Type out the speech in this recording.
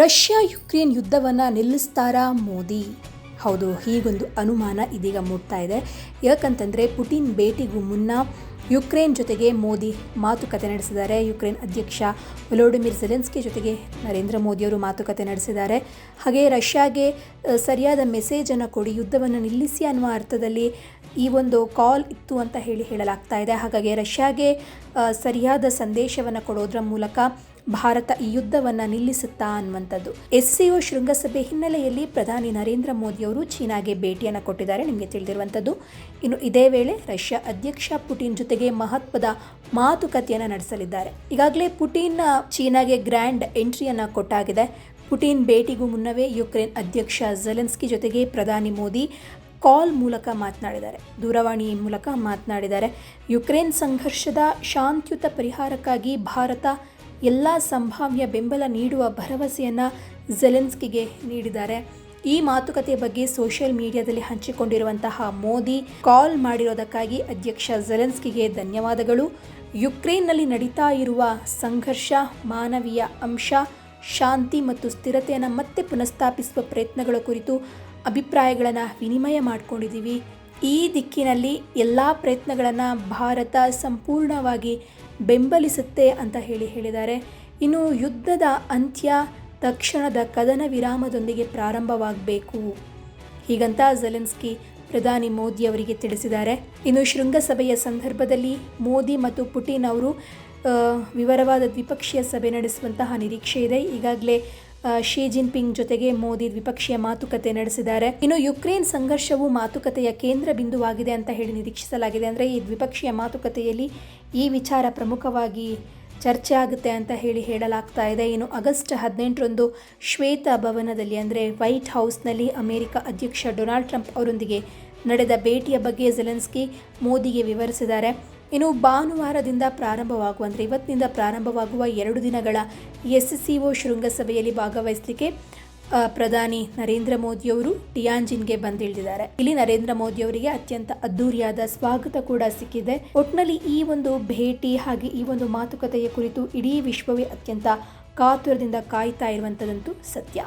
Russia Ukraine ಯುದ್ಧವನ್ನು ನಿಲ್ಲಿಸ್ತಾರಾ ಮೋದಿ? ಹೌದು, ಹೀಗೊಂದು ಅನುಮಾನ ಇದೀಗ ಮೂಡ್ತಾ ಇದೆ. ಯಾಕಂತಂದರೆ ಪುಟಿನ್ ಭೇಟಿಗೂ ಮುನ್ನ ಯುಕ್ರೇನ್ ಜೊತೆಗೆ ಮೋದಿ ಮಾತುಕತೆ ನಡೆಸಿದ್ದಾರೆ. ಯುಕ್ರೇನ್ ಅಧ್ಯಕ್ಷ ವೊಲೋಡಿಮಿರ್ ಜೆಲೆನ್ಸ್ಕಿ ಜೊತೆಗೆ ನರೇಂದ್ರ ಮೋದಿಯವರು ಮಾತುಕತೆ ನಡೆಸಿದ್ದಾರೆ. ಹಾಗೆ ರಷ್ಯಾಗೆ ಸರಿಯಾದ ಮೆಸೇಜನ್ನು ಕೊಡಿ, ಯುದ್ಧವನ್ನು ನಿಲ್ಲಿಸಿ ಅನ್ನುವ ಅರ್ಥದಲ್ಲಿ ಈ ಒಂದು ಕಾಲ್ ಇತ್ತು ಅಂತ ಹೇಳಿ ಹೇಳಲಾಗ್ತಾ ಇದೆ. ಹಾಗಾಗಿ ರಷ್ಯಾಗೆ ಸರಿಯಾದ ಸಂದೇಶವನ್ನು ಕೊಡೋದ್ರ ಮೂಲಕ ಭಾರತ ಈ ಯುದ್ಧವನ್ನು ನಿಲ್ಲಿಸುತ್ತಾ ಅನ್ನುವಂಥದ್ದು. ಎಸ್ಸಿಒ ಶೃಂಗಸಭೆ ಹಿನ್ನೆಲೆಯಲ್ಲಿ ಪ್ರಧಾನಿ ನರೇಂದ್ರ ಮೋದಿಯವರು ಚೀನಾಗೆ ಭೇಟಿಯನ್ನು ಕೊಟ್ಟಿದ್ದಾರೆ. ನಿಮಗೆ ತಿಳಿದಿರುವಂಥದ್ದು, ಇನ್ನು ಇದೇ ವೇಳೆ ರಷ್ಯಾ ಅಧ್ಯಕ್ಷ ಪುಟಿನ್ ಜೊತೆಗೆ ಮಹತ್ವದ ಮಾತುಕತೆಯನ್ನು ನಡೆಸಲಿದ್ದಾರೆ. ಈಗಾಗಲೇ ಪುಟಿನ್ ಚೀನಾಗೆ ಗ್ರ್ಯಾಂಡ್ ಎಂಟ್ರಿಯನ್ನು ಕೊಟ್ಟಾಗಿದೆ. ಪುಟಿನ್ ಭೇಟಿಗೂ ಮುನ್ನವೇ ಯುಕ್ರೇನ್ ಅಧ್ಯಕ್ಷ ಜೆಲೆನ್ಸ್ಕಿ ಜೊತೆಗೆ ಪ್ರಧಾನಿ ಮೋದಿ ಕಾಲ್ ಮೂಲಕ ಮಾತನಾಡಿದ್ದಾರೆ. ದೂರವಾಣಿ ಮೂಲಕ ಮಾತನಾಡಿದ್ದಾರೆ. ಯುಕ್ರೇನ್ ಸಂಘರ್ಷದ ಶಾಂತಿಯುತ ಪರಿಹಾರಕ್ಕಾಗಿ ಭಾರತ ಎಲ್ಲ ಸಂಭಾವ್ಯ ಬೆಂಬಲ ನೀಡುವ ಭರವಸೆಯನ್ನು ಜೆಲೆನ್ಸ್ಕಿಗೆ ನೀಡಿದ್ದಾರೆ. ಈ ಮಾತುಕತೆ ಬಗ್ಗೆ ಸೋಷಿಯಲ್ ಮೀಡಿಯಾದಲ್ಲಿ ಹಂಚಿಕೊಂಡಿರುವಂತಹ ಮೋದಿ ಕಾಲ್ ಮಾಡಿರೋದಕ್ಕಾಗಿ ಅಧ್ಯಕ್ಷ ಜೆಲೆನ್ಸ್ಕಿಗೆ ಧನ್ಯವಾದಗಳು. ಯುಕ್ರೇನ್ನಲ್ಲಿ ನಡೀತಾ ಇರುವ ಸಂಘರ್ಷ, ಮಾನವೀಯ ಅಂಶ, ಶಾಂತಿ ಮತ್ತು ಸ್ಥಿರತೆಯನ್ನು ಮತ್ತೆ ಪುನಃಸ್ಥಾಪಿಸುವ ಪ್ರಯತ್ನಗಳ ಕುರಿತು ಅಭಿಪ್ರಾಯಗಳನ್ನು ವಿನಿಮಯ ಮಾಡಿಕೊಂಡಿದ್ದೀವಿ. ಈ ದಿಕ್ಕಿನಲ್ಲಿ ಎಲ್ಲ ಪ್ರಯತ್ನಗಳನ್ನು ಭಾರತ ಸಂಪೂರ್ಣವಾಗಿ ಬೆಂಬಲಿಸುತ್ತೆ ಅಂತ ಹೇಳಿ ಹೇಳಿದ್ದಾರೆ. ಇನ್ನು ಯುದ್ಧದ ಅಂತ್ಯ ತಕ್ಷಣದ ಕದನ ವಿರಾಮದೊಂದಿಗೆ ಪ್ರಾರಂಭವಾಗಬೇಕು. ಹೀಗಂತ ಜೆಲೆನ್ಸ್ಕಿ ಪ್ರಧಾನಿ ಮೋದಿ ಅವರಿಗೆ ತಿಳಿಸಿದ್ದಾರೆ. ಇನ್ನು ಶೃಂಗಸಭೆಯ ಸಂದರ್ಭದಲ್ಲಿ ಮೋದಿ ಮತ್ತು ಪುಟಿನ್ ಅವರು ವಿವರವಾದ ದ್ವಿಪಕ್ಷೀಯ ಸಭೆ ನಡೆಸುವಂತಹ ನಿರೀಕ್ಷೆ ಇದೆ. ಈಗಾಗಲೇ ಶಿ ಜಿನ್ಪಿಂಗ್ ಜೊತೆಗೆ ಮೋದಿ ದ್ವಿಪಕ್ಷೀಯ ಮಾತುಕತೆ ನಡೆಸಿದ್ದಾರೆ. ಇನ್ನು ಯುಕ್ರೇನ್ ಸಂಘರ್ಷವು ಮಾತುಕತೆಯ ಕೇಂದ್ರ ಬಿಂದುವಾಗಿದೆ ಅಂತ ಹೇಳಿ ನಿರೀಕ್ಷಿಸಲಾಗಿದೆ. ಅಂದರೆ ಈ ದ್ವಿಪಕ್ಷೀಯ ಮಾತುಕತೆಯಲ್ಲಿ ಈ ವಿಚಾರ ಪ್ರಮುಖವಾಗಿ ಚರ್ಚೆ ಆಗುತ್ತೆ ಅಂತ ಹೇಳಿ ಹೇಳಲಾಗ್ತಾ ಇದೆ. ಇನ್ನು ಆಗಸ್ಟ್ ಹದಿನೆಂಟರಂದು ಶ್ವೇತ ಭವನದಲ್ಲಿ, ಅಂದರೆ ವೈಟ್ ಹೌಸ್ನಲ್ಲಿ ಅಮೆರಿಕ ಅಧ್ಯಕ್ಷ ಡೊನಾಲ್ಡ್ ಟ್ರಂಪ್ ಅವರೊಂದಿಗೆ ನಡೆದ ಭೇಟಿಯ ಬಗ್ಗೆ ಜೆಲೆನ್ಸ್ಕಿ ಮೋದಿಗೆ ವಿವರಿಸಿದ್ದಾರೆ. ಇನ್ನು ಭಾನುವಾರದಿಂದ ಪ್ರಾರಂಭವಾಗುವ ಅಂದರೆ ಇವತ್ತಿನಿಂದ ಪ್ರಾರಂಭವಾಗುವ ಎರಡು ದಿನಗಳ ಎಸ್ ಸಿ ಒ ಶೃಂಗಸಭೆಯಲ್ಲಿ ಭಾಗವಹಿಸಲಿಕ್ಕೆ ಪ್ರಧಾನಿ ನರೇಂದ್ರ ಮೋದಿಯವರು ಟಿಯಾಂಜಿನ್ಗೆ ಬಂದಿಳಿದಿದ್ದಾರೆ. ಇಲ್ಲಿ ನರೇಂದ್ರ ಮೋದಿಯವರಿಗೆ ಅತ್ಯಂತ ಅದ್ದೂರಿಯಾದ ಸ್ವಾಗತ ಕೂಡ ಸಿಕ್ಕಿದೆ. ಒಟ್ನಲ್ಲಿ ಈ ಒಂದು ಭೇಟಿ ಹಾಗೆ ಈ ಒಂದು ಮಾತುಕತೆಯ ಕುರಿತು ಇಡೀ ವಿಶ್ವವೇ ಅತ್ಯಂತ ಕಾತುರದಿಂದ ಕಾಯ್ತಾ ಇರುವಂಥದ್ದಂತೂ ಸತ್ಯ.